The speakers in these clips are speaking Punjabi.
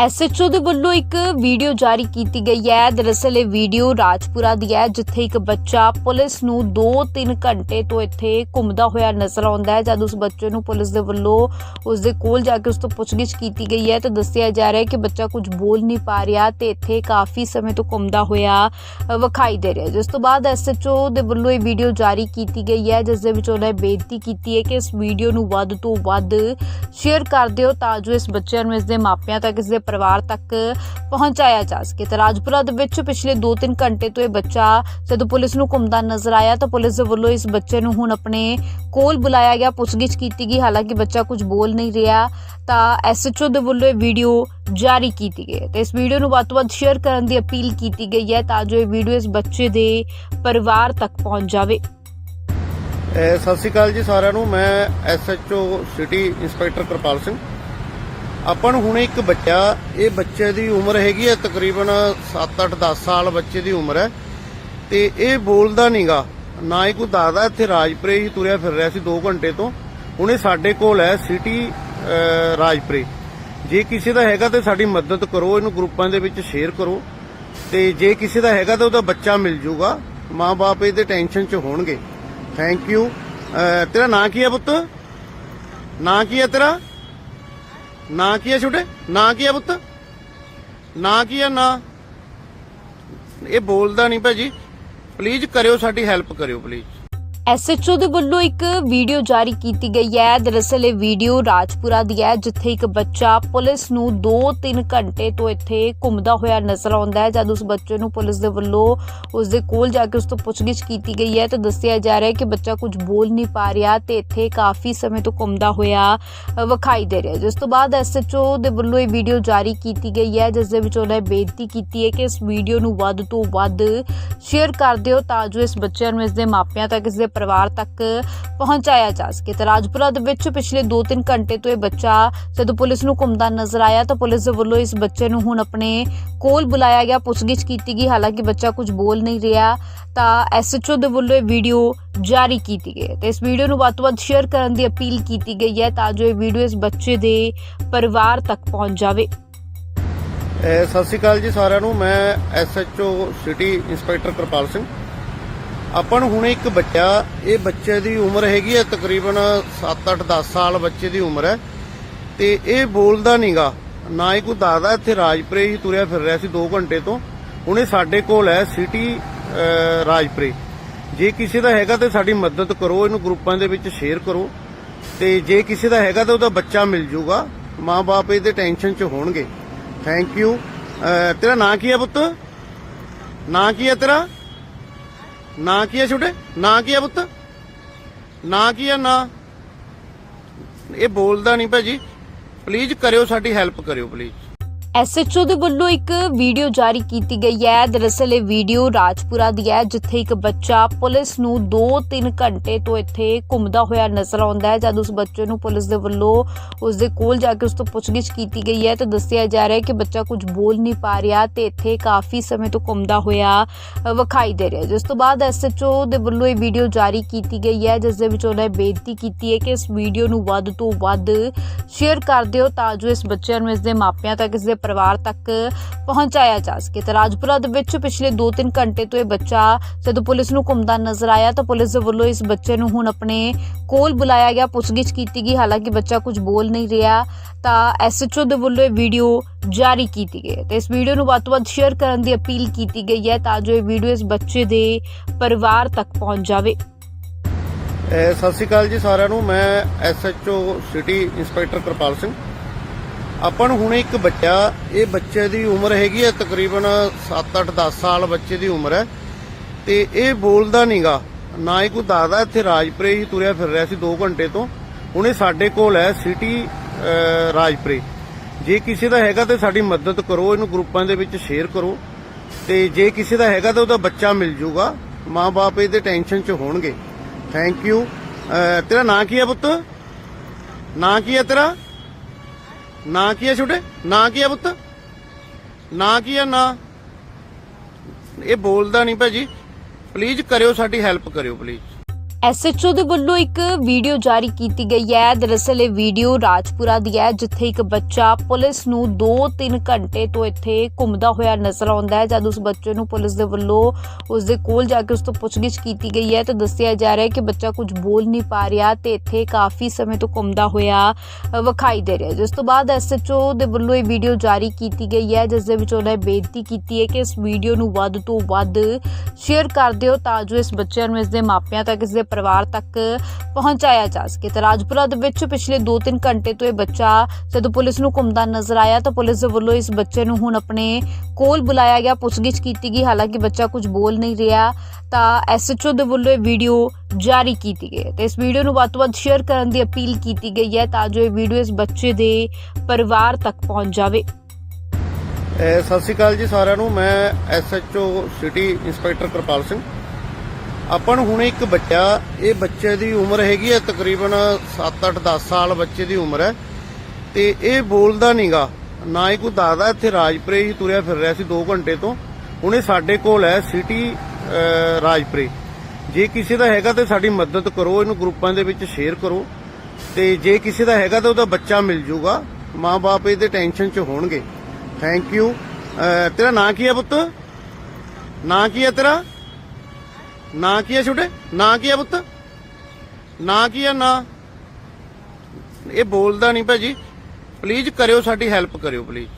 ਐਸਐਚਓ ਦੇ ਵੱਲੋਂ ਇੱਕ ਵੀਡੀਓ ਜਾਰੀ ਕੀਤੀ ਗਈ ਹੈ। ਦਰਅਸਲ ਇਹ ਵੀਡੀਓ ਰਾਜਪੁਰਾ ਦੀ ਹੈ, ਜਿੱਥੇ ਇੱਕ ਬੱਚਾ ਪੁਲਿਸ ਨੂੰ 2-3 ਘੰਟੇ ਤੋਂ ਇੱਥੇ ਘੁੰਮਦਾ ਹੋਇਆ ਨਜ਼ਰ ਆਉਂਦਾ ਹੈ। ਜਦ ਉਸ ਬੱਚੇ ਨੂੰ ਪੁਲਿਸ ਦੇ ਵੱਲੋਂ ਉਸ ਦੇ ਕੋਲ ਜਾ ਕੇ ਉਸ ਤੋਂ ਪੁੱਛਗਿੱਛ ਕੀਤੀ ਗਈ ਹੈ, ਤਾਂ ਦੱਸਿਆ ਜਾ ਰਿਹਾ ਹੈ ਕਿ ਬੱਚਾ ਕੁਝ ਬੋਲ ਨਹੀਂ ਪਾ ਰਿਹਾ ਤੇ ਇੱਥੇ ਕਾਫੀ ਸਮੇਂ ਤੋਂ ਘੁੰਮਦਾ ਹੋਇਆ ਵਿਖਾਈ ਦੇ ਰਿਹਾ ਜਿਸ ਤੋਂ ਬਾਅਦ ਐਸਐਚਓ ਦੇ ਵੱਲੋਂ ਇਹ ਵੀਡੀਓ ਜਾਰੀ ਕੀਤੀ ਗਈ ਹੈ, ਜਿਸ ਦੇ ਵਿੱਚ ਉਹਨਾਂ ਬੇਨਤੀ ਕੀਤੀ ਹੈ ਕਿ ਇਸ ਵੀਡੀਓ ਨੂੰ ਵੱਧ ਤੋਂ ਵੱਧ ਸ਼ੇਅਰ ਕਰ ਦਿਓ, ਤਾਂ ਜੋ ਇਸ ਬੱਚਿਆਂ ਨੂੰ ਇਸ ਦੇ ਮਾਪਿਆਂ ਤੱਕ, ਇਸ ਦੇ ਪਰਿਵਾਰ ਤੱਕ ਪਹੁੰਚਾਇਆ ਜਾ ਸਕੇ। ਤੇ ਰਾਜਪੁਰਾ ਦੇ ਵਿੱਚ ਪਿਛਲੇ 2-3 ਘੰਟੇ ਤੋਂ ਇਹ ਬੱਚਾ ਜਦੋਂ ਪੁਲਿਸ ਨੂੰ ਘੁੰਮਦਾ ਨਜ਼ਰ ਆਇਆ ਤਾਂ ਪੁਲਿਸ ਦੇ ਵੱਲੋਂ ਇਸ ਬੱਚੇ ਨੂੰ ਹੁਣ ਆਪਣੇ ਕੋਲ ਬੁਲਾਇਆ ਗਿਆ। ਪੁੱਛਗਿੱਛ ਕੀਤੀ ਗਈ। ਹਾਲਾਂਕਿ ਬੱਚਾ ਕੁਝ ਬੋਲ ਨਹੀਂ ਰਿਹਾ ਤਾਂ ਐਸਐਚਓ ਦੇ ਵੱਲੋਂ ਇਹ ਵੀਡੀਓ ਜਾਰੀ ਕੀਤੀ ਗਈ ਹੈ। ਤੇ ਇਸ ਵੀਡੀਓ ਨੂੰ ਵੱਧ ਤੋਂ ਵੱਧ ਸ਼ੇਅਰ ਕਰਨ ਦੀ ਅਪੀਲ ਕੀਤੀ ਗਈ ਹੈ ਤਾਂ ਜੋ ਇਹ ਵੀਡੀਓ ਇਸ ਬੱਚੇ ਦੇ ਪਰਿਵਾਰ ਤੱਕ ਪਹੁੰਚ ਜਾਵੇ। ਸਤਿ ਸ਼੍ਰੀ ਅਕਾਲ ਜੀ ਸਾਰਿਆਂ ਨੂੰ। ਮੈਂ SHO city inspector Kirpal Singh. ਆਪਾਂ ਨੂੰ ਹੁਣ ਇੱਕ ਬੱਚਾ, ਇਹ ਬੱਚੇ ਦੀ ਉਮਰ ਹੈਗੀ ਹੈ ਤਕਰੀਬਨ 7-8 10 ਸਾਲ ਬੱਚੇ ਦੀ ਉਮਰ ਹੈ। ਤੇ ਇਹ ਬੋਲਦਾ ਨਹੀਂਗਾ ਨਾ ਹੀ ਕੋਈ ਦਾਦਾ ਇੱਥੇ ਰਾਜਪੁਰੇ ਹੀ ਤੁਰਿਆ ਫਿਰ ਰਿਹਾ ਸੀ 2 ਘੰਟੇ ਤੋਂ। ਹੁਣ ਇਹ ਸਾਡੇ ਕੋਲ ਹੈ ਸਿਟੀ ਰਾਜਪੁਰੇ। ਜੇ ਕਿਸੇ ਦਾ ਹੈਗਾ ਤੇ ਸਾਡੀ ਮਦਦ ਕਰੋ, ਇਹਨੂੰ ਗਰੁੱਪਾਂ ਦੇ ਵਿੱਚ ਸ਼ੇਅਰ ਕਰੋ। ਤੇ ਜੇ ਕਿਸੇ ਦਾ ਹੈਗਾ ਤਾਂ ਉਹਦਾ ਬੱਚਾ ਮਿਲ ਜੂਗਾ। ਮਾਪੇ ਇਹਦੇ ਟੈਨਸ਼ਨ 'ਚ ਹੋਣਗੇ। ਥੈਂਕ ਯੂ ਤੇਰਾ ਨਾਂ ਕੀ ਹੈ ਪੁੱਤ? ਨਾਂ ਕੀ ਹੈ ਤੇਰਾ? ਨਾ ਕੀ ਹੈ ਛੋਟੇ? ਨਾ ਕੀ ਹੈ ਪੁੱਤ? ਨਾ ਕੀ ਹੈ ਨਾ? ਇਹ ਬੋਲਦਾ ਨਹੀਂ ਭਾਜੀ। ਪਲੀਜ਼ ਕਰਿਓ ਸਾਡੀ ਹੈਲਪ ਕਰਿਓ ਪਲੀਜ਼ ਐਸਐਚਓ ਦੇ ਵੱਲੋਂ ਇੱਕ ਵੀਡੀਓ ਜਾਰੀ ਕੀਤੀ ਗਈ ਹੈ। ਦਰਅਸਲ ਇਹ ਵੀਡੀਓ ਰਾਜਪੁਰਾ ਦੀ ਹੈ, ਜਿੱਥੇ ਇੱਕ ਬੱਚਾ ਪੁਲਿਸ ਨੂੰ 2-3 ਘੰਟੇ ਤੋਂ ਇੱਥੇ ਘੁੰਮਦਾ ਹੋਇਆ ਨਜ਼ਰ ਆਉਂਦਾ ਹੈ। ਜਦ ਉਸ ਬੱਚੇ ਨੂੰ ਪੁਲਿਸ ਦੇ ਵੱਲੋਂ ਉਸ ਦੇ ਕੋਲ ਜਾ ਕੇ ਉਸ ਤੋਂ ਪੁੱਛਗਿੱਛ ਕੀਤੀ ਗਈ ਹੈ, ਤਾਂ ਦੱਸਿਆ ਜਾ ਰਿਹਾ ਹੈ ਕਿ ਬੱਚਾ ਕੁਝ ਬੋਲ ਨਹੀਂ ਪਾ ਰਿਹਾ ਤੇ ਇੱਥੇ ਕਾਫੀ ਸਮੇਂ ਤੋਂ ਘੁੰਮਦਾ ਹੋਇਆ ਵਿਖਾਈ ਦੇ ਰਿਹਾ ਜਿਸ ਤੋਂ ਬਾਅਦ ਐਸਐਚਓ ਦੇ ਵੱਲੋਂ ਇਹ ਵੀਡੀਓ ਜਾਰੀ ਕੀਤੀ ਗਈ ਹੈ, ਜਿਸ ਦੇ ਵਿੱਚ ਉਹਨਾਂ ਨੇ ਬੇਨਤੀ ਕੀਤੀ ਹੈ ਕਿ ਇਸ ਵੀਡੀਓ ਨੂੰ ਵੱਧ ਤੋਂ ਵੱਧ ਸ਼ੇਅਰ ਕਰ ਦਿਓ, ਤਾਂ ਜੋ ਇਸ ਬੱਚਿਆਂ ਨੂੰ ਇਸ ਦੇ ਮਾਪਿਆਂ ਤੱਕ, ਇਸ ਦੇ ਪਰਿਵਾਰ ਤੱਕ ਪਹੁੰਚਾਇਆ ਜਾ ਸਕੇ। ਤੇ ਰਾਜਪੁਰਾ ਦੇ ਵਿੱਚ ਪਿਛਲੇ 2-3 ਘੰਟੇ ਤੋਂ ਇਹ ਬੱਚਾ ਜਦੋਂ ਪੁਲਿਸ ਨੂੰ ਘੁੰਮਦਾ ਨਜ਼ਰ ਆਇਆ ਤਾਂ ਪੁਲਿਸ ਦੇ ਵੱਲੋਂ ਇਸ ਬੱਚੇ ਨੂੰ ਹੁਣ ਆਪਣੇ ਕੋਲ ਬੁਲਾਇਆ ਗਿਆ। ਪੁੱਛਗਿੱਛ ਕੀਤੀ ਗਈ। ਹਾਲਾਂਕਿ ਬੱਚਾ ਕੁਝ ਬੋਲ ਨਹੀਂ ਰਿਹਾ ਤਾਂ ਐਸਐਚਓ ਦੇ ਵੱਲੋਂ ਇਹ ਵੀਡੀਓ ਜਾਰੀ ਕੀਤੀ ਗਈ ਤੇ ਇਸ ਵੀਡੀਓ ਨੂੰ ਵੱਧ ਤੋਂ ਵੱਧ ਸ਼ੇਅਰ ਕਰਨ ਦੀ ਅਪੀਲ ਕੀਤੀ ਗਈ ਹੈ ਤਾਂ ਜੋ ਇਹ ਵੀਡੀਓ ਇਸ ਬੱਚੇ ਦੇ ਪਰਿਵਾਰ ਤੱਕ ਪਹੁੰਚ ਜਾਵੇ। ਸਤਿ ਸ਼੍ਰੀ ਅਕਾਲ ਜੀ ਸਾਰਿਆਂ ਨੂੰ। ਮੈਂ SHO city inspector Kirpal Singh. ਆਪਾਂ ਨੂੰ ਹੁਣ ਇੱਕ ਬੱਚਾ, ਇਹ ਬੱਚੇ ਦੀ ਉਮਰ ਹੈਗੀ ਹੈ ਤਕਰੀਬਨ 7-8 10 ਸਾਲ ਬੱਚੇ ਦੀ ਉਮਰ ਹੈ। ਤੇ ਇਹ ਬੋਲਦਾ ਨਹੀਂਗਾ ਨਾ ਹੀ ਕੋਈ ਦਾਦਾ ਇੱਥੇ ਰਾਜਪੁਰੇ ਹੀ ਤੁਰਿਆ ਫਿਰ ਰਿਹਾ ਸੀ 2 ਘੰਟੇ ਤੋਂ। ਹੁਣ ਇਹ ਸਾਡੇ ਕੋਲ ਹੈ ਸਿਟੀ ਰਾਜਪੁਰੇ। ਜੇ ਕਿਸੇ ਦਾ ਹੈਗਾ ਤੇ ਸਾਡੀ ਮਦਦ ਕਰੋ, ਇਹਨੂੰ ਗਰੁੱਪਾਂ ਦੇ ਵਿੱਚ ਸ਼ੇਅਰ ਕਰੋ। ਤੇ ਜੇ ਕਿਸੇ ਦਾ ਹੈਗਾ ਤਾਂ ਉਹਦਾ ਬੱਚਾ ਮਿਲ ਜੂਗਾ। ਮਾਪੇ ਇਹਦੇ ਟੈਨਸ਼ਨ 'ਚ ਹੋਣਗੇ। ਥੈਂਕ ਯੂ ਤੇਰਾ ਨਾਂ ਕੀ ਹੈ ਪੁੱਤ? ਨਾਂ ਕੀ ਹੈ ਤੇਰਾ? ਨਾਂ ਕੀ ਹੈ ਛੋਟੇ? ਨਾਂ ਕੀ ਹੈ ਪੁੱਤ? ਨਾਂ ਕੀ ਹੈ ਨਾਂ? ਇਹ ਬੋਲਦਾ ਨਹੀਂ ਭਾਜੀ। ਪਲੀਜ਼ ਕਰਿਓ ਸਾਡੀ ਹੈਲਪ ਕਰਿਓ ਪਲੀਜ਼ ਐਸਐਚਓ ਦੇ ਵੱਲੋਂ ਇੱਕ ਵੀਡੀਓ ਜਾਰੀ ਕੀਤੀ ਗਈ ਹੈ। ਦਰਅਸਲ ਇਹ ਵੀਡੀਓ ਰਾਜਪੁਰਾ ਦੀ ਹੈ, ਜਿੱਥੇ ਇੱਕ ਬੱਚਾ ਪੁਲਿਸ ਨੂੰ 2-3 ਘੰਟੇ ਤੋਂ ਇੱਥੇ ਘੁੰਮਦਾ ਹੋਇਆ ਨਜ਼ਰ ਆਉਂਦਾ ਹੈ। ਜਦ ਉਸ ਬੱਚੇ ਨੂੰ ਪੁਲਿਸ ਦੇ ਵੱਲੋਂ ਉਸ ਦੇ ਕੋਲ ਜਾ ਕੇ ਉਸ ਤੋਂ ਪੁੱਛਗਿੱਛ ਕੀਤੀ ਗਈ ਹੈ, ਤਾਂ ਦੱਸਿਆ ਜਾ ਰਿਹਾ ਹੈ ਕਿ ਬੱਚਾ ਕੁਝ ਬੋਲ ਨਹੀਂ ਪਾ ਰਿਹਾ ਤੇ ਇੱਥੇ ਕਾਫੀ ਸਮੇਂ ਤੋਂ ਘੁੰਮਦਾ ਹੋਇਆ ਵਿਖਾਈ ਦੇ ਰਿਹਾ ਜਿਸ ਤੋਂ ਬਾਅਦ ਐਸਐਚਓ ਦੇ ਵੱਲੋਂ ਇਹ ਵੀਡੀਓ ਜਾਰੀ ਕੀਤੀ ਗਈ ਹੈ, ਜਿਸ ਦੇ ਵਿੱਚ ਉਹਨਾਂ ਨੇ ਬੇਨਤੀ ਕੀਤੀ ਹੈ ਕਿ ਇਸ ਵੀਡੀਓ ਨੂੰ ਵੱਧ ਤੋਂ ਵੱਧ ਸ਼ੇਅਰ ਕਰ ਦਿਓ, ਤਾਂ ਜੋ ਇਸ ਬੱਚਿਆਂ ਨੂੰ ਇਸ ਦੇ ਮਾਪਿਆਂ ਤੱਕ, ਇਸ ਦੇ ਪਰਿਵਾਰ ਤੱਕ ਪਹੁੰਚਾਇਆ ਜਾ ਸਕੇ। ਤੇ ਰਾਜਪੁਰਾ ਦੇ ਵਿੱਚ ਪਿਛਲੇ 2-3 ਘੰਟੇ ਤੋਂ ਇਹ ਬੱਚਾ ਜਦੋਂ ਪੁਲਿਸ ਨੂੰ ਘੁੰਮਦਾ ਨਜ਼ਰ ਆਇਆ ਤਾਂ ਪੁਲਿਸ ਦੇ ਵੱਲੋਂ ਇਸ ਬੱਚੇ ਨੂੰ ਹੁਣ ਆਪਣੇ ਕੋਲ ਬੁਲਾਇਆ ਗਿਆ। ਪੁੱਛਗਿੱਛ ਕੀਤੀ ਗਈ। ਹਾਲਾਂਕਿ ਬੱਚਾ ਕੁਝ ਬੋਲ ਨਹੀਂ ਰਿਹਾ ਤਾਂ ਐਸਐਚਓ ਦੇ ਵੱਲੋਂ ਇਹ ਵੀਡੀਓ ਜਾਰੀ ਕੀਤੀ ਗਈ ਤੇ ਇਸ ਵੀਡੀਓ ਨੂੰ ਵੱਧ ਤੋਂ ਵੱਧ ਸ਼ੇਅਰ ਕਰਨ ਦੀ ਅਪੀਲ ਕੀਤੀ ਗਈ ਹੈ ਤਾਂ ਜੋ ਇਹ ਵੀਡੀਓ ਇਸ ਬੱਚੇ ਦੇ ਪਰਿਵਾਰ ਤੱਕ ਪਹੁੰਚ ਜਾਵੇ। ਸਤਿ ਸ਼੍ਰੀ ਅਕਾਲ ਜੀ ਸਾਰਿਆਂ ਨੂੰ। ਮੈਂ SHO city inspector Kirpal Singh. ਆਪਾਂ ਨੂੰ ਹੁਣ ਇੱਕ ਬੱਚਾ, ਇਹ ਬੱਚੇ ਦੀ ਉਮਰ ਹੈਗੀ ਹੈ ਤਕਰੀਬਨ 7-8 10 ਸਾਲ ਬੱਚੇ ਦੀ ਉਮਰ ਹੈ। ਤੇ ਇਹ ਬੋਲਦਾ ਨਹੀਂਗਾ ਨਾ ਹੀ ਕੋਈ ਦਾਦਾ ਇੱਥੇ ਰਾਜਪੁਰੇ ਹੀ ਤੁਰਿਆ ਫਿਰ ਰਿਹਾ ਸੀ 2 ਘੰਟੇ ਤੋਂ। ਹੁਣ ਇਹ ਸਾਡੇ ਕੋਲ ਹੈ, ਸਿਟੀ ਰਾਜਪੁਰੇ। ਜੇ ਕਿਸੇ ਦਾ ਹੈਗਾ ਤੇ ਸਾਡੀ ਮਦਦ ਕਰੋ, ਇਹਨੂੰ ਗਰੁੱਪਾਂ ਦੇ ਵਿੱਚ ਸ਼ੇਅਰ ਕਰੋ। ਤੇ ਜੇ ਕਿਸੇ ਦਾ ਹੈਗਾ ਤਾਂ ਉਹਦਾ ਬੱਚਾ ਮਿਲ ਜੂਗਾ। ਮਾਪੇ ਇਹਦੇ ਟੈਨਸ਼ਨ 'ਚ ਹੋਣਗੇ। ਥੈਂਕ ਯੂ ਤੇਰਾ ਨਾਂ ਕੀ ਹੈ ਪੁੱਤ? ਨਾਂ ਕੀ ਹੈ ਤੇਰਾ? ਨਾਂ ਕੀ ਹੈ ਛੋਟੇ? ਨਾਂ ਕੀ ਹੈ ਪੁੱਤ? ਨਾਂ ਕੀ ਹੈ ਨਾਂ? ਇਹ ਬੋਲਦਾ ਨਹੀਂ ਭਾਜੀ। ਪਲੀਜ਼ ਕਰਿਓ, ਸਾਡੀ ਹੈਲਪ ਕਰਿਓ ਪਲੀਜ਼ ਐਸਐਚਓ ਦੇ ਵੱਲੋਂ ਇੱਕ ਵੀਡੀਓ ਜਾਰੀ ਕੀਤੀ ਗਈ ਹੈ। ਦਰਅਸਲ ਇਹ ਵੀਡੀਓ ਰਾਜਪੁਰਾ ਦੀ ਹੈ, ਜਿੱਥੇ ਇੱਕ ਬੱਚਾ ਪੁਲਿਸ ਨੂੰ 2-3 ਘੰਟੇ ਤੋਂ ਇੱਥੇ ਘੁੰਮਦਾ ਹੋਇਆ ਨਜ਼ਰ ਆਉਂਦਾ ਹੈ। ਜਦ ਉਸ ਬੱਚੇ ਨੂੰ ਪੁਲਿਸ ਦੇ ਵੱਲੋਂ ਉਸ ਦੇ ਕੋਲ ਜਾ ਕੇ ਉਸ ਤੋਂ ਪੁੱਛਗਿੱਛ ਕੀਤੀ ਗਈ ਹੈ ਤਾਂ ਦੱਸਿਆ ਜਾ ਰਿਹਾ ਹੈ ਕਿ ਬੱਚਾ ਕੁਝ ਬੋਲ ਨਹੀਂ ਪਾ ਰਿਹਾ ਤੇ ਇੱਥੇ ਕਾਫੀ ਸਮੇਂ ਤੋਂ ਘੁੰਮਦਾ ਹੋਇਆ ਵਿਖਾਈ ਦੇ ਰਿਹਾ ਜਿਸ ਤੋਂ ਬਾਅਦ ਐਸਐਚਓ ਦੇ ਵੱਲੋਂ ਇਹ ਵੀਡੀਓ ਜਾਰੀ ਕੀਤੀ ਗਈ ਹੈ, ਜਿਸ ਦੇ ਵਿੱਚ ਉਹਨਾਂ ਨੇ ਬੇਨਤੀ ਕੀਤੀ ਹੈ ਕਿ ਇਸ ਵੀਡੀਓ ਨੂੰ ਵੱਧ ਤੋਂ ਵੱਧ ਸ਼ੇਅਰ ਕਰ ਦਿਓ ਤਾਂ ਜੋ ਇਸ ਬੱਚਿਆਂ ਨੂੰ ਇਸ ਦੇ ਮਾਪਿਆਂ ਤੱਕ, ਇਸ ਦੇ ਪਰਿਵਾਰ ਤੱਕ ਪਹੁੰਚਾਇਆ ਜਾ ਸਕੇ। ਤੇ ਰਾਜਪੁਰਾ ਦੇ ਵਿੱਚ ਪਿਛਲੇ 2-3 ਘੰਟੇ ਤੋਂ ਇਹ ਬੱਚਾ ਜਦੋਂ ਪੁਲਿਸ ਨੂੰ ਘੁੰਮਦਾ ਨਜ਼ਰ ਆਇਆ ਤਾਂ ਪੁਲਿਸ ਦੇ ਵੱਲੋਂ ਇਸ ਬੱਚੇ ਨੂੰ ਹੁਣ ਆਪਣੇ ਕੋਲ ਬੁਲਾਇਆ ਗਿਆ, ਪੁੱਛਗਿੱਛ ਕੀਤੀ ਗਈ। ਹਾਲਾਂਕਿ ਬੱਚਾ ਕੁਝ ਬੋਲ ਨਹੀਂ ਰਿਹਾ ਤਾਂ ਐਸਐਚਓ ਦੇ ਵੱਲੋਂ ਇਹ ਵੀਡੀਓ ਜਾਰੀ ਕੀਤੀ ਗਈ ਹੈ। ਤੇ ਇਸ ਵੀਡੀਓ ਨੂੰ ਵੱਧ ਤੋਂ ਵੱਧ ਸ਼ੇਅਰ ਕਰਨ ਦੀ ਅਪੀਲ ਕੀਤੀ ਗਈ ਹੈ ਤਾਂ ਜੋ ਇਹ ਵੀਡੀਓ ਇਸ ਬੱਚੇ ਦੇ ਪਰਿਵਾਰ ਤੱਕ ਪਹੁੰਚ ਜਾਵੇ। ਸਤਿ ਸ਼੍ਰੀ ਅਕਾਲ ਜੀ ਸਾਰਿਆਂ ਨੂੰ। ਮੈਂ SHO city inspector Kirpal Singh. ਆਪਾਂ ਨੂੰ ਹੁਣ ਇੱਕ ਬੱਚਾ, ਇਹ ਬੱਚੇ ਦੀ ਉਮਰ ਹੈਗੀ ਹੈ ਤਕਰੀਬਨ 7-8 10 ਸਾਲ ਬੱਚੇ ਦੀ ਉਮਰ ਹੈ। ਤੇ ਇਹ ਬੋਲਦਾ ਨਹੀਂਗਾ ਨਾ ਹੀ ਕੋਈ ਦਾਦਾ ਇੱਥੇ ਰਾਜਪੁਰੇ ਹੀ ਤੁਰਿਆ ਫਿਰ ਰਿਹਾ ਸੀ 2 ਘੰਟੇ ਤੋਂ। ਹੁਣ ਇਹ ਸਾਡੇ ਕੋਲ ਹੈ ਸਿਟੀ ਰਾਜਪੁਰੇ। ਜੇ ਕਿਸੇ ਦਾ ਹੈਗਾ ਤੇ ਸਾਡੀ ਮਦਦ ਕਰੋ, ਇਹਨੂੰ ਗਰੁੱਪਾਂ ਦੇ ਵਿੱਚ ਸ਼ੇਅਰ ਕਰੋ। ਤੇ ਜੇ ਕਿਸੇ ਦਾ ਹੈਗਾ ਤਾਂ ਉਹਦਾ ਬੱਚਾ ਮਿਲ ਜੂਗਾ। ਮਾਪੇ ਇਹਦੇ ਟੈਨਸ਼ਨ 'ਚ ਹੋਣਗੇ। ਥੈਂਕ ਯੂ ਤੇਰਾ ਨਾਂ ਕੀ ਹੈ ਪੁੱਤ? ਨਾਂ ਕੀ ਹੈ ਤੇਰਾ? ਨਾਂ ਕੀ ਹੈ ਛੋਟੇ? ਨਾਂ ਕੀ ਹੈ ਪੁੱਤ? ਨਾਂ ਕੀ ਹੈ ਨਾਂ? ਇਹ ਬੋਲਦਾ ਨਹੀਂ ਭਾਜੀ। ਪਲੀਜ਼ ਕਰਿਓ, ਸਾਡੀ ਹੈਲਪ ਕਰਿਓ ਪਲੀਜ਼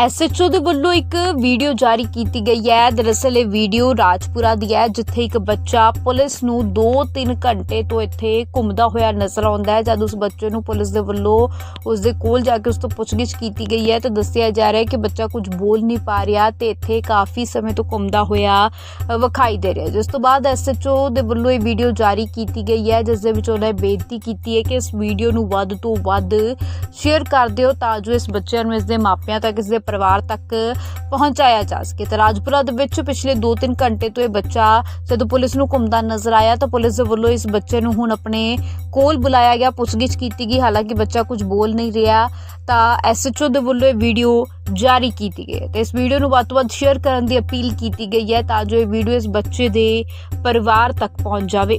ਐਸਐਚਓ ਦੇ ਵੱਲੋਂ ਇੱਕ ਵੀਡੀਓ ਜਾਰੀ ਕੀਤੀ ਗਈ ਹੈ। ਦਰਅਸਲ ਇਹ ਵੀਡੀਓ ਰਾਜਪੁਰਾ ਦੀ ਹੈ, ਜਿੱਥੇ ਇੱਕ ਬੱਚਾ ਪੁਲਿਸ ਨੂੰ 2-3 ਘੰਟੇ ਤੋਂ ਇੱਥੇ ਘੁੰਮਦਾ ਹੋਇਆ ਨਜ਼ਰ ਆਉਂਦਾ ਹੈ। ਜਦ ਉਸ ਬੱਚੇ ਨੂੰ ਪੁਲਿਸ ਦੇ ਵੱਲੋਂ ਉਸ ਦੇ ਕੋਲ ਜਾ ਕੇ ਉਸ ਤੋਂ ਪੁੱਛਗਿੱਛ ਕੀਤੀ ਗਈ ਹੈ, ਤਾਂ ਦੱਸਿਆ ਜਾ ਰਿਹਾ ਹੈ ਕਿ ਬੱਚਾ ਕੁਝ ਬੋਲ ਨਹੀਂ ਪਾ ਰਿਹਾ ਤੇ ਇੱਥੇ ਕਾਫੀ ਸਮੇਂ ਤੋਂ ਘੁੰਮਦਾ ਹੋਇਆ ਵਿਖਾਈ ਦੇ ਰਿਹਾ ਜਿਸ ਤੋਂ ਬਾਅਦ ਐਸਐਚਓ ਦੇ ਵੱਲੋਂ ਇਹ ਵੀਡੀਓ ਜਾਰੀ ਕੀਤੀ ਗਈ ਹੈ, ਜਿਸ ਦੇ ਵਿੱਚ ਉਹਨਾਂ ਬੇਨਤੀ ਕੀਤੀ ਹੈ ਕਿ ਇਸ ਵੀਡੀਓ ਨੂੰ ਵੱਧ ਤੋਂ ਵੱਧ ਸ਼ੇਅਰ ਕਰ ਦਿਓ, ਤਾਂ ਜੋ ਇਸ ਬੱਚਿਆਂ ਨੂੰ ਇਸ ਦੇ ਮਾਪਿਆਂ ਤੱਕ, ਇਸ ਦੇ ਪਰਿਵਾਰ ਤੱਕ ਪਹੁੰਚਾਇਆ ਜਾ ਸਕੇ। ਤੇ ਰਾਜਪੁਰਾ ਦੇ ਵਿੱਚ ਪਿਛਲੇ 2-3 ਘੰਟੇ ਤੋਂ ਇਹ ਬੱਚਾ ਜਦੋਂ ਪੁਲਿਸ ਨੂੰ ਘੁੰਮਦਾ ਨਜ਼ਰ ਆਇਆ ਤਾਂ ਪੁਲਿਸ ਦੇ ਵੱਲੋਂ ਇਸ ਬੱਚੇ ਨੂੰ ਹੁਣ ਆਪਣੇ ਕੋਲ ਬੁਲਾਇਆ ਗਿਆ। ਪੁੱਛਗਿੱਛ ਕੀਤੀ ਗਈ। ਹਾਲਾਂਕਿ ਬੱਚਾ ਕੁਝ ਬੋਲ ਨਹੀਂ ਰਿਹਾ ਤਾਂ ਐਸਐਚਓ ਦੇ ਵੱਲੋਂ ਇਹ ਵੀਡੀਓ ਜਾਰੀ ਕੀਤੀ ਗਈ ਹੈ। ਤੇ ਇਸ ਵੀਡੀਓ ਨੂੰ ਵੱਧ ਤੋਂ ਵੱਧ ਸ਼ੇਅਰ ਕਰਨ ਦੀ ਅਪੀਲ ਕੀਤੀ ਗਈ ਹੈ ਤਾਂ ਜੋ ਇਹ ਵੀਡੀਓ ਇਸ ਬੱਚੇ ਦੇ ਪਰਿਵਾਰ ਤੱਕ ਪਹੁੰਚ ਜਾਵੇ।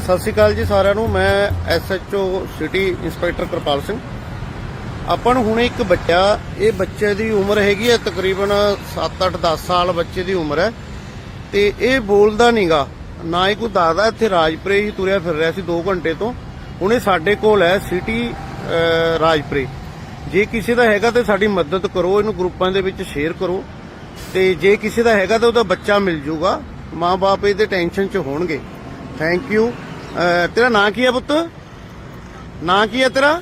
ਸਤਿ ਸ਼੍ਰੀ ਅਕਾਲ ਜੀ ਸਾਰਿਆਂ ਨੂੰ। ਮੈਂ SHO city inspector Kirpal Singh. ਆਪਾਂ ਨੂੰ ਹੁਣ ਇੱਕ ਬੱਚਾ, ਇਹ ਬੱਚੇ ਦੀ ਉਮਰ ਹੈਗੀ ਹੈ ਤਕਰੀਬਨ 7-8 10 ਸਾਲ ਬੱਚੇ ਦੀ ਉਮਰ ਹੈ। ਤੇ ਇਹ ਬੋਲਦਾ ਨਹੀਂਗਾ ਨਾ ਹੀ ਕੋਈ ਦਾਦਾ ਇੱਥੇ ਰਾਜਪੁਰੇ ਹੀ ਤੁਰਿਆ ਫਿਰ ਰਿਹਾ ਸੀ 2 ਘੰਟੇ ਤੋਂ। ਹੁਣ ਇਹ ਸਾਡੇ ਕੋਲ ਹੈ ਸਿਟੀ ਰਾਜਪੁਰੇ। ਜੇ ਕਿਸੇ ਦਾ ਹੈਗਾ ਤੇ ਸਾਡੀ ਮਦਦ ਕਰੋ, ਇਹਨੂੰ ਗਰੁੱਪਾਂ ਦੇ ਵਿੱਚ ਸ਼ੇਅਰ ਕਰੋ। ਤੇ ਜੇ ਕਿਸੇ ਦਾ ਹੈਗਾ ਤਾਂ ਉਹਦਾ ਬੱਚਾ ਮਿਲ ਜੂਗਾ ਮਾਪੇ ਇਹਦੇ ਟੈਨਸ਼ਨ 'ਚ ਹੋਣਗੇ। ਥੈਂਕ ਯੂ ਤੇਰਾ ਨਾਂ ਕੀ ਹੈ ਪੁੱਤ? ਨਾਂ ਕੀ ਹੈ ਤੇਰਾ?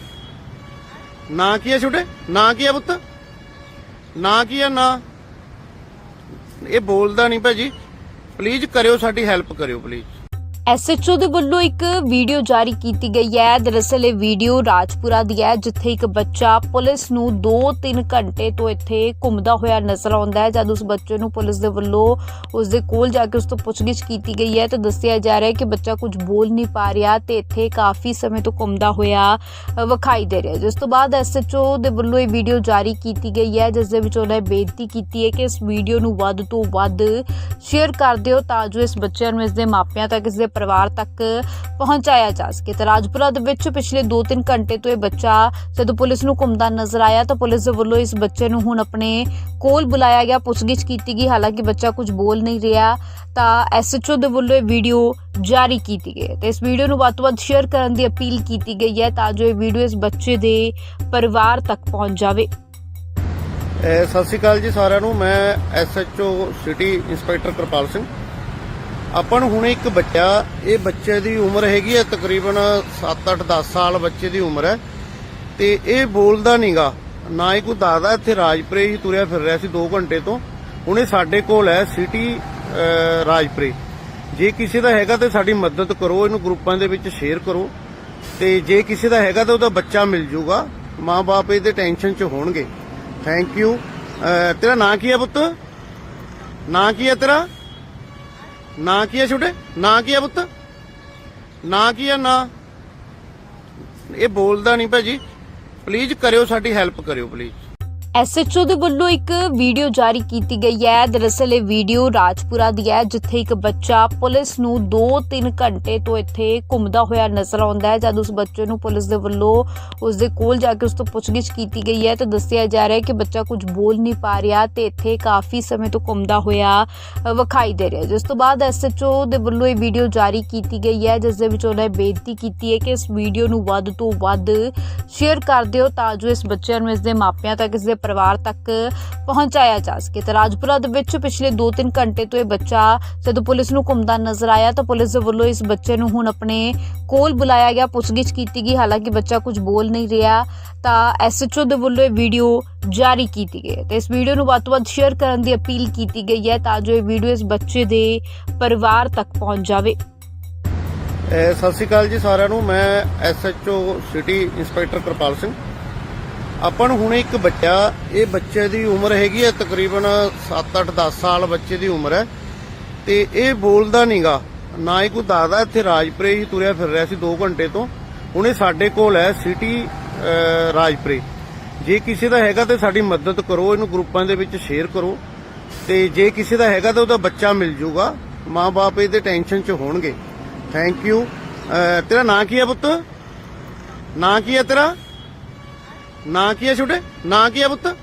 ਨਾਂ ਕੀ ਹੈ ਛੋਟੇ? ਨਾਂ ਕੀ ਹੈ ਪੁੱਤ? ਨਾਂ ਕੀ ਹੈ ਨਾਂ? ਇਹ ਬੋਲਦਾ ਨਹੀਂ ਭਾਜੀ। ਪਲੀਜ਼ ਕਰਿਓ ਸਾਡੀ ਹੈਲਪ ਕਰਿਓ ਪਲੀਜ਼ ਐਸਐਚਓ ਦੇ ਵੱਲੋਂ ਇੱਕ ਵੀਡੀਓ ਜਾਰੀ ਕੀਤੀ ਗਈ ਹੈ। ਦਰਅਸਲ ਇਹ ਵੀਡੀਓ ਰਾਜਪੁਰਾ ਦੀ ਹੈ, ਜਿੱਥੇ ਇੱਕ ਬੱਚਾ ਪੁਲਿਸ ਨੂੰ 2-3 ਘੰਟੇ ਤੋਂ ਇੱਥੇ ਘੁੰਮਦਾ ਹੋਇਆ ਨਜ਼ਰ ਆਉਂਦਾ ਹੈ। ਜਦ ਉਸ ਬੱਚੇ ਨੂੰ ਪੁਲਿਸ ਦੇ ਵੱਲੋਂ ਉਸ ਦੇ ਕੋਲ ਜਾ ਕੇ ਉਸ ਤੋਂ ਪੁੱਛਗਿੱਛ ਕੀਤੀ ਗਈ ਹੈ ਤਾਂ ਦੱਸਿਆ ਜਾ ਰਿਹਾ ਹੈ ਕਿ ਬੱਚਾ ਕੁਝ ਬੋਲ ਨਹੀਂ ਪਾ ਰਿਹਾ ਤੇ ਇੱਥੇ ਕਾਫੀ ਸਮੇਂ ਤੋਂ ਘੁੰਮਦਾ ਹੋਇਆ ਵਿਖਾਈ ਦੇ ਰਿਹਾ ਜਿਸ ਤੋਂ ਬਾਅਦ ਐਸਐਚਓ ਦੇ ਵੱਲੋਂ ਇਹ ਵੀਡੀਓ ਜਾਰੀ ਕੀਤੀ ਗਈ ਹੈ, ਜਿਸ ਦੇ ਵਿੱਚ ਉਹਨਾਂ ਬੇਨਤੀ ਕੀਤੀ ਹੈ ਕਿ ਇਸ ਵੀਡੀਓ ਨੂੰ ਵੱਧ ਤੋਂ ਵੱਧ ਸ਼ੇਅਰ ਕਰ ਦਿਓ ਤਾਂ ਜੋ ਇਸ ਬੱਚਿਆਂ ਨੂੰ ਇਸ ਦੇ ਮਾਪਿਆਂ ਤੱਕ, ਇਸ ਦੇ ਪਰਿਵਾਰ ਤੱਕ ਪਹੁੰਚਾਇਆ ਜਾ ਸਕੇ। ਤੇ ਰਾਜਪੁਰਾ ਦੇ ਵਿੱਚ ਪਿਛਲੇ 2-3 ਘੰਟੇ ਤੋਂ ਇਹ ਬੱਚਾ ਜਦੋਂ ਪੁਲਿਸ ਨੂੰ ਘੁੰਮਦਾ ਨਜ਼ਰ ਆਇਆ ਤਾਂ ਪੁਲਿਸ ਦੇ ਵੱਲੋਂ ਇਸ ਬੱਚੇ ਨੂੰ ਹੁਣ ਆਪਣੇ ਕੋਲ ਬੁਲਾਇਆ ਗਿਆ। ਪੁੱਛਗਿੱਛ ਕੀਤੀ ਗਈ। ਹਾਲਾਂਕਿ ਬੱਚਾ ਕੁਝ ਬੋਲ ਨਹੀਂ ਰਿਹਾ ਤਾਂ ਐਸਐਚਓ ਦੇ ਵੱਲੋਂ ਇਹ ਵੀਡੀਓ ਜਾਰੀ ਕੀਤੀ ਗਈ ਹੈ। ਤੇ ਇਸ ਵੀਡੀਓ ਨੂੰ ਵੱਧ ਤੋਂ ਵੱਧ ਸ਼ੇਅਰ ਕਰਨ ਦੀ ਅਪੀਲ ਕੀਤੀ ਗਈ ਹੈ ਤਾਂ ਜੋ ਇਹ ਵੀਡੀਓ ਇਸ ਬੱਚੇ ਦੇ ਪਰਿਵਾਰ ਤੱਕ ਪਹੁੰਚ ਜਾਵੇ। ਸਤਿ ਸ਼੍ਰੀ ਅਕਾਲ ਜੀ ਸਾਰਿਆਂ ਨੂੰ। ਮੈਂ SHO city inspector Kirpal Singh. ਆਪਾਂ ਨੂੰ ਹੁਣ ਇੱਕ ਬੱਚਾ, ਇਹ ਬੱਚੇ ਦੀ ਉਮਰ ਹੈਗੀ ਹੈ ਤਕਰੀਬਨ 7-8 10 ਸਾਲ ਬੱਚੇ ਦੀ ਉਮਰ ਹੈ। ਤੇ ਇਹ ਬੋਲਦਾ ਨਹੀਂਗਾ ਨਾ ਹੀ ਕੋਈ ਦਾਦਾ ਇੱਥੇ ਰਾਜਪੁਰੇ ਹੀ ਤੁਰਿਆ ਫਿਰ ਰਿਹਾ ਸੀ 2 ਘੰਟੇ ਤੋਂ। ਹੁਣ ਇਹ ਸਾਡੇ ਕੋਲ ਹੈ ਸਿਟੀ ਰਾਜਪੁਰੇ। ਜੇ ਕਿਸੇ ਦਾ ਹੈਗਾ ਤੇ ਸਾਡੀ ਮਦਦ ਕਰੋ, ਇਹਨੂੰ ਗਰੁੱਪਾਂ ਦੇ ਵਿੱਚ ਸ਼ੇਅਰ ਕਰੋ। ਤੇ ਜੇ ਕਿਸੇ ਦਾ ਹੈਗਾ ਤਾਂ ਉਹਦਾ ਬੱਚਾ ਮਿਲ ਜੂਗਾ। ਮਾਪੇ ਇਹਦੇ ਟੈਨਸ਼ਨ 'ਚ ਹੋਣਗੇ। ਥੈਂਕ ਯੂ ਤੇਰਾ ਨਾਂ ਕੀ ਹੈ ਪੁੱਤ? ਨਾਂ ਕੀ ਹੈ ਤੇਰਾ? ਨਾ ਕੀ ਹੈ ਛੋਟੇ? ਨਾ ਕੀ ਹੈ ਪੁੱਤ? ਨਾ ਕੀ ਹੈ ਨਾ? ਇਹ ਬੋਲਦਾ ਨਹੀਂ ਭਾਜੀ। ਪਲੀਜ਼ ਕਰਿਓ ਸਾਡੀ ਹੈਲਪ ਕਰਿਓ ਪਲੀਜ਼ ਐਸਐਚਓ ਦੇ ਵੱਲੋਂ ਇੱਕ ਵੀਡੀਓ ਜਾਰੀ ਕੀਤੀ ਗਈ ਹੈ। ਦਰਅਸਲ ਇਹ ਵੀਡੀਓ ਰਾਜਪੁਰਾ ਦੀ ਹੈ, ਜਿੱਥੇ ਇੱਕ ਬੱਚਾ ਪੁਲਿਸ ਨੂੰ 2-3 ਘੰਟੇ ਤੋਂ ਇੱਥੇ ਘੁੰਮਦਾ ਹੋਇਆ ਨਜ਼ਰ ਆਉਂਦਾ ਹੈ। ਜਦ ਉਸ ਬੱਚੇ ਨੂੰ ਪੁਲਿਸ ਦੇ ਵੱਲੋਂ ਉਸ ਦੇ ਕੋਲ ਜਾ ਕੇ ਉਸ ਤੋਂ ਪੁੱਛਗਿੱਛ ਕੀਤੀ ਗਈ ਹੈ, ਤਾਂ ਦੱਸਿਆ ਜਾ ਰਿਹਾ ਹੈ ਕਿ ਬੱਚਾ ਕੁਝ ਬੋਲ ਨਹੀਂ ਪਾ ਰਿਹਾ ਤੇ ਇੱਥੇ ਕਾਫੀ ਸਮੇਂ ਤੋਂ ਘੁੰਮਦਾ ਹੋਇਆ ਵਿਖਾਈ ਦੇ ਰਿਹਾ ਜਿਸ ਤੋਂ ਬਾਅਦ ਐਸਐਚਓ ਦੇ ਵੱਲੋਂ ਇਹ ਵੀਡੀਓ ਜਾਰੀ ਕੀਤੀ ਗਈ ਹੈ, ਜਿਸ ਦੇ ਵਿੱਚ ਉਹਨੇ ਬੇਨਤੀ ਕੀਤੀ ਹੈ ਕਿ ਇਸ ਵੀਡੀਓ ਨੂੰ ਵੱਧ ਤੋਂ ਵੱਧ ਸ਼ੇਅਰ ਕਰ ਦਿਓ, ਤਾਂ ਜੋ ਇਸ ਬੱਚਿਆਂ ਨੂੰ ਇਸ ਦੇ ਮਾਪਿਆਂ ਤੱਕ, ਇਸ ਦੇ ਪਰਿਵਾਰ ਤੱਕ ਪਹੁੰਚਾਇਆ ਜਾ ਸਕੇ। ਤਾਂ ਰਾਜਪੁਰਾ ਦੇ ਵਿੱਚ ਪਿਛਲੇ 2-3 ਘੰਟੇ ਤੋਂ ਇਹ ਬੱਚਾ ਜਦੋਂ ਪੁਲਿਸ ਨੂੰ ਘੁੰਮਦਾ ਨਜ਼ਰ ਆਇਆ ਤਾਂ ਪੁਲਿਸ ਦੇ ਵੱਲੋਂ ਇਸ ਬੱਚੇ ਨੂੰ ਹੁਣ ਆਪਣੇ ਕੋਲ ਬੁਲਾਇਆ ਗਿਆ। ਪੁੱਛਗਿੱਛ ਕੀਤੀ ਗਈ। ਹਾਲਾਂਕਿ ਬੱਚਾ ਕੁਝ ਬੋਲ ਨਹੀਂ ਰਿਹਾ ਤਾਂ ਐਸਐਚਓ ਦੇ ਵੱਲੋਂ ਇਹ ਵੀਡੀਓ ਜਾਰੀ ਕੀਤੀ ਗਈ ਤੇ ਇਸ ਵੀਡੀਓ ਨੂੰ ਵੱਧ ਤੋਂ ਵੱਧ ਸ਼ੇਅਰ ਕਰਨ ਦੀ ਅਪੀਲ ਕੀਤੀ ਗਈ ਹੈ ਤਾਂ ਜੋ ਇਹ ਵੀਡੀਓ ਇਸ ਬੱਚੇ ਦੇ ਪਰਿਵਾਰ ਤੱਕ ਪਹੁੰਚ ਜਾਵੇ। ਸਤਿ ਸ਼੍ਰੀ ਅਕਾਲ ਜੀ ਸਾਰਿਆਂ ਨੂੰ। ਮੈਂ SHO city inspector Kirpal Singh. ਆਪਾਂ ਨੂੰ ਹੁਣੇ ਇੱਕ ਬੱਚਾ, ਇਹ ਬੱਚੇ ਦੀ ਉਮਰ ਹੈਗੀ ਹੈ ਤਕਰੀਬਨ 7-8 10 ਸਾਲ ਬੱਚੇ ਦੀ ਉਮਰ ਹੈ। ਤੇ ਇਹ ਬੋਲਦਾ ਨਹੀਂਗਾ ਨਾ ਹੀ ਕੋਈ ਦੱਸਦਾ, ਇੱਥੇ ਰਾਜਪੁਰੇ ਹੀ ਤੁਰਿਆ ਫਿਰ ਰਿਹਾ ਸੀ 2 ਘੰਟੇ ਤੋਂ। ਹੁਣ ਇਹ ਸਾਡੇ ਕੋਲ ਹੈ ਸਿਟੀ ਰਾਜਪੁਰੇ। ਜੇ ਕਿਸੇ ਦਾ ਹੈਗਾ ਤੇ ਸਾਡੀ ਮਦਦ ਕਰੋ, ਇਹਨੂੰ ਗਰੁੱਪਾਂ ਦੇ ਵਿੱਚ ਸ਼ੇਅਰ ਕਰੋ। ਤੇ ਜੇ ਕਿਸੇ ਦਾ ਹੈਗਾ ਤਾਂ ਉਹਦਾ ਬੱਚਾ ਮਿਲ ਜੂਗਾ। ਮਾਪੇ ਇਹਦੇ ਟੈਨਸ਼ਨ 'ਚ ਹੋਣਗੇ। ਥੈਂਕ ਯੂ ਤੇਰਾ ਨਾਂ ਕੀ ਹੈ ਪੁੱਤ? ਨਾਂ ਕੀ ਹੈ ਤੇਰਾ? ਨਾਂ ਕੀ ਹੈ ਛੋਟੇ? ਨਾਂ ਕੀ ਹੈ ਪੁੱਤ?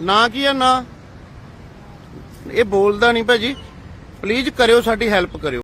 ਨਾਂ ਕੀ ਹੈ ਨਾਂ? ਇਹ ਬੋਲਦਾ ਨਹੀਂ ਭਾਜੀ। ਪਲੀਜ਼ ਕਰਿਓ, ਸਾਡੀ ਹੈਲਪ ਕਰਿਓ।